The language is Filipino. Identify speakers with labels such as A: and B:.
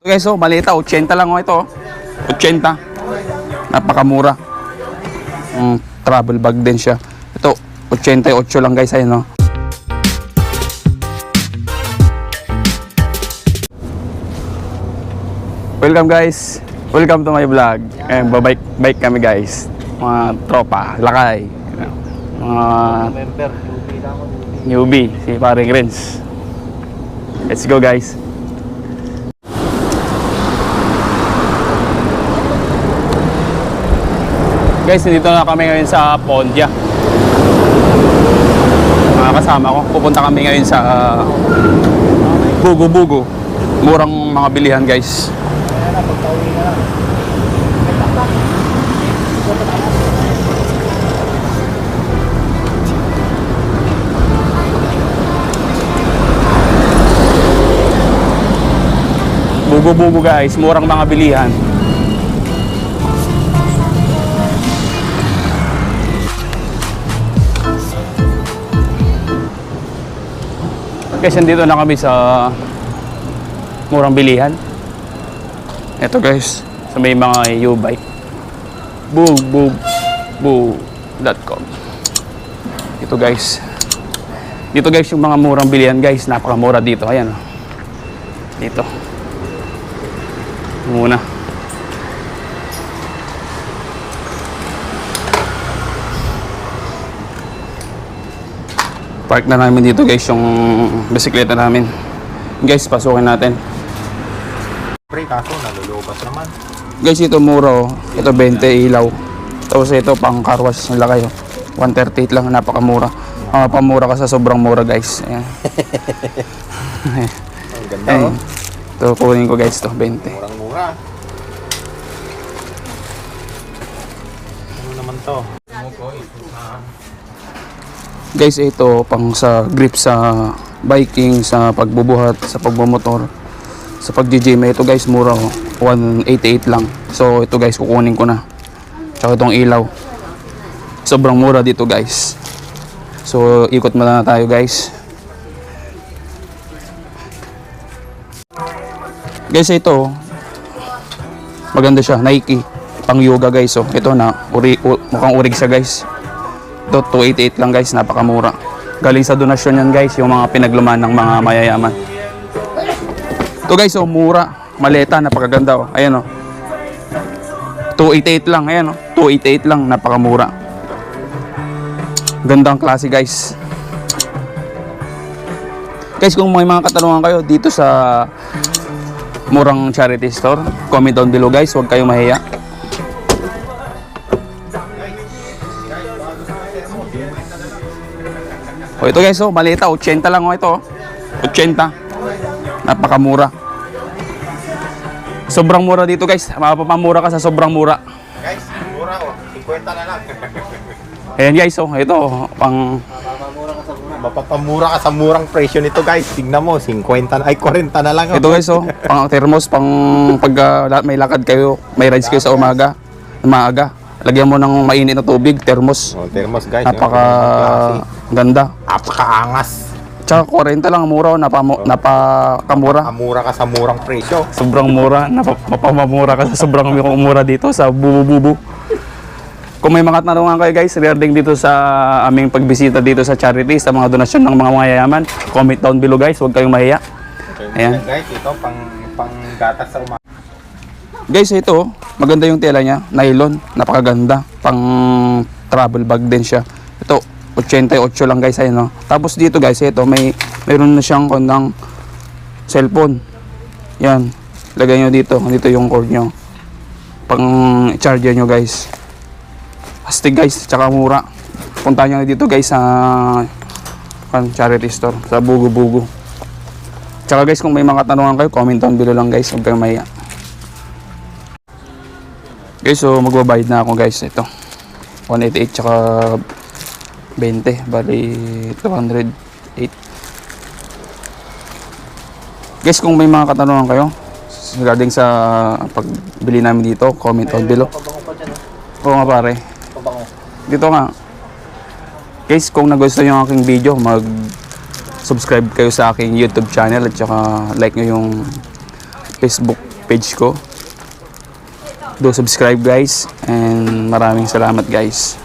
A: Guys, so malita, 80 lang oh ito. oh. 80. Napakamura. Mm, travel bag din siya. Ito, 88 lang guys, ayun oh. Welcome guys. Welcome to my vlog. And babike bike kami guys. Mga tropa, lakay. Mga
B: member,
A: newbie, si paring Renz. Let's go guys. Guys, dito na kami ngayon sa Pondia. Mga kasama ko, pupunta kami ngayon sa uh, Bugo Bugo. Murang mga bilihan guys. Bugo Bugo guys, murang mga bilihan. Guys, nandito na kami sa murang bilihan. Ito guys, sa may mga U-bike. Bug.com Ito guys. Dito guys yung mga murang bilihan guys. Napakamura dito. Ayan. Dito. Muna. Park na namin dito guys yung bisikleta namin. Guys, pasukin natin.
B: Pre, kaso nalulubas naman.
A: Guys, ito mura oh. Ito 20 ilaw. Tapos ito pang car wash nila kayo. 138 lang, napakamura. Mga pamura ka sa sobrang mura guys. Ayan.
B: Ang ganda
A: Ayan.
B: oh.
A: Ito kunin ko guys to 20.
B: Murang-mura. Ano naman to?
A: Guys, ito pang sa grip sa biking, sa pagbubuhat, sa pagbumotor, sa pag-gym. Ito guys, mura oh. 188 lang. So ito guys, kukunin ko na. Tsaka itong ilaw. Sobrang mura dito guys. So ikot muna na tayo guys. Guys, ito maganda siya, Nike. Pang yoga guys oh. Ito na, uri, u- mukhang urig siya guys. Ito, 288 lang guys, napakamura. Galing sa donasyon yan guys, yung mga pinagluman ng mga mayayaman. Ito guys, oh, mura. Maleta, napakaganda oh. Ayan oh. 288 lang, ayan oh. 288 lang, napakamura. Gandang klase guys. Guys, kung may mga katanungan kayo dito sa murang charity store, comment down below guys, huwag kayong mahiya. O ito guys, oh, malita, 80 lang oh ito. oh. 80. Napakamura. Sobrang mura dito guys. Mapapamura ka sa sobrang mura.
B: Guys, mura oh. 50 na lang.
A: Ayan guys, oh, ito oh, pang
B: Mapapamura ka sa murang presyo nito guys. Tingnan mo, 50 na, ay 40 na lang. Oh.
A: ito guys, oh, pang thermos, pang pag ah, la- may lakad kayo, may rides kayo sa umaga, maaga. Lagyan mo ng mainit na tubig, thermos.
B: Oh, thermos guys.
A: Napaka ganda.
B: Napakaangas.
A: Tsaka 40 lang ang mura, napamo, napakamura.
B: Mura ka sa murang presyo.
A: Sobrang mura, napa, mapamamura ka sa sobrang mura dito sa bubu-bubu. Kung may mga tanungan kayo guys regarding dito sa aming pagbisita dito sa charity, sa mga donasyon ng mga mayayaman, comment down below guys, huwag kayong mahiya. Ayan.
B: Guys, ito pang pang gatas sa umaga.
A: Guys, ito, maganda yung tela niya, nylon, napakaganda, pang travel bag din siya. Ito, 88 lang guys, ayun no. Tapos dito guys, ito, may, mayroon na siyang kondang cellphone. Yan, lagay nyo dito, dito yung cord nyo. Pang charger nyo guys. Astig guys, tsaka mura. Punta nyo dito guys sa kan charity store, sa Bugo Bugo. Tsaka guys, kung may mga tanungan kayo, comment down below lang guys, huwag kayong mahiya. Guys, so magbabayad na ako guys. Ito. 188 tsaka 20. Bali 208. Guys, kung may mga katanungan kayo regarding sa pagbili namin dito, comment down below.
B: Pabango pa dyan,
A: Oo nga pare.
B: Pabango.
A: Dito nga. Guys, kung nagustuhan yung aking video, mag subscribe kayo sa aking YouTube channel at saka like nyo yung Facebook page ko. Do subscribe guys and maraming salamat guys.